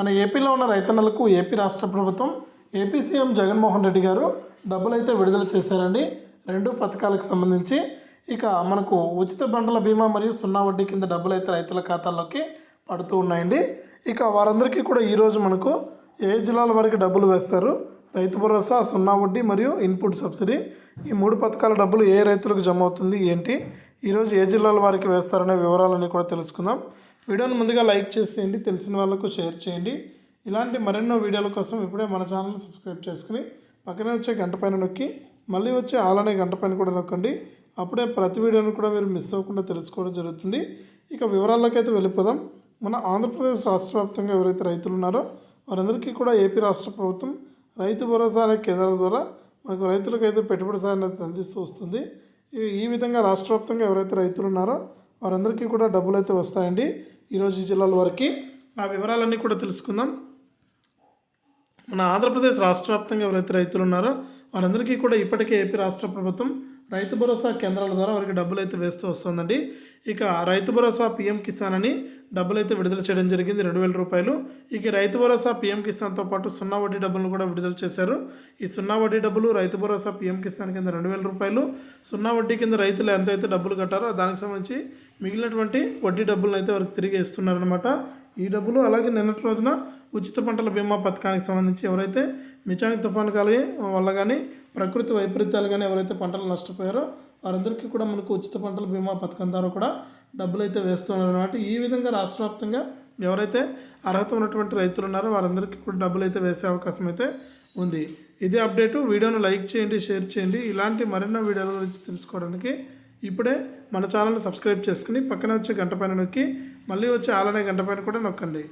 మన ఏపీలో ఉన్న రైతన్నలకు ఏపీ రాష్ట్ర ప్రభుత్వం ఏపీ సీఎం జగన్మోహన్ రెడ్డి గారు డబ్బులు అయితే విడుదల చేశారండి. రెండు పథకాలకు సంబంధించి ఇక మనకు ఉచిత బండల బీమా మరియు సున్నా వడ్డీ కింద డబ్బులు అయితే రైతుల ఖాతాల్లోకి పడుతూ ఉన్నాయండి. ఇక వారందరికీ కూడా ఈరోజు మనకు ఏ జిల్లాల వరకు డబ్బులు వేస్తారు? రైతు భరోసా సున్నా వడ్డీ మరియు ఇన్పుట్ సబ్సిడీ ఈ మూడు పథకాల డబ్బులు ఏ రైతులకు జమ అవుతుంది? ఏంటి? ఈరోజు ఏ జిల్లాల వారికి వేస్తారనే వివరాలన్నీ కూడా తెలుసుకుందాం. వీడియోని ముందుగా లైక్ చేసేయండి తెలిసిన వాళ్ళకు షేర్ చేయండి. ఇలాంటి మరెన్నో వీడియోల కోసం ఇప్పుడే మన ఛానల్ని సబ్స్క్రైబ్ చేసుకుని పక్కనే వచ్చే గంట పైన నొక్కి మళ్ళీ వచ్చే ఆలనే గంట పైన కూడా నొక్కండి. అప్పుడే ప్రతి వీడియోను కూడా మీరు మిస్ అవ్వకుండా తెలుసుకోవడం జరుగుతుంది. ఇక వివరాల్లోకి అయితే వెళ్ళిపోదాం. మన ఆంధ్రప్రదేశ్ రాష్ట్ర వ్యాప్తంగా ఎవరైతే రైతులు ఉన్నారో వారందరికీ కూడా ఏపీ రాష్ట్ర ప్రభుత్వం రైతు భరోసా అనే కేంద్రాల ద్వారా మనకు రైతులకు అయితే పెట్టుబడి సాయాన్ని అయితే అందిస్తూ వస్తుంది. ఈ- ఈ విధంగా రాష్ట్ర వ్యాప్తంగా ఎవరైతే రైతులు ఉన్నారో వారందరికీ కూడా డబ్బులు అయితే వస్తాయండి. ఈరోజు జిల్లాల వరకు ఆ వివరాలన్నీ కూడా తెలుసుకుందాం. మన ఆంధ్రప్రదేశ్ రాష్ట్ర వ్యాప్తంగా ఎవరైతే రైతులు ఉన్నారో వారందరికీ కూడా ఇప్పటికే ఏపీ రాష్ట్ర ప్రభుత్వం రైతు భరోసా కేంద్రాల ద్వారా వారికి డబ్బులు అయితే వేస్తూ వస్తుందండి. ఇక రైతు భరోసా పీఎం కిసాన్ అని డబ్బులు అయితే విడుదల చేయడం జరిగింది. రెండు వేల రూపాయలు. ఇక రైతు భరోసా పీఎం కిసాన్తో పాటు సున్నా వడ్డీ డబ్బులను కూడా విడుదల చేశారు. ఈ సున్నా వడ్డీ డబ్బులు రైతు భరోసా పీఎం కిసాన్ కింద రెండు వేల రూపాయలు. సున్నా వడ్డీ కింద రైతులు ఎంతైతే డబ్బులు కట్టారో దానికి సంబంధించి మిగిలినటువంటి వడ్డీ డబ్బులను అయితే వారికి తిరిగి ఇస్తున్నారనమాట ఈ డబ్బులు అలాగే నిన్నటి రోజున ఉచిత పంటల బీమా పథకానికి సంబంధించి ఎవరైతే మిచాంగ్ తుఫాను కానీ వల్ల కానీ ప్రకృతి వైపరీత్యాలు కానీ ఎవరైతే పంటలు నష్టపోయారో వారందరికీ కూడా మనకు ఉచిత పంటల బీమా పథకం ద్వారా కూడా డబ్బులు అయితే వేస్తున్నారు. అనమాట ఈ విధంగా రాష్ట్ర వ్యాప్తంగా ఎవరైతే అర్హత ఉన్నటువంటి రైతులు ఉన్నారో వారందరికీ కూడా డబ్బులు అయితే వేసే అవకాశం అయితే ఉంది. ఇదే అప్డేటు. వీడియోను లైక్ చేయండి షేర్ చేయండి. ఇలాంటి మరెన్నో వీడియోల గురించి తెలుసుకోవడానికి ఇప్పుడే మన ఛానల్ని సబ్స్క్రైబ్ చేసుకుని పక్కన వచ్చే గంట పైన నొక్కి మళ్ళీ వచ్చే ఆలనే గంట పైన కూడా నొక్కండి.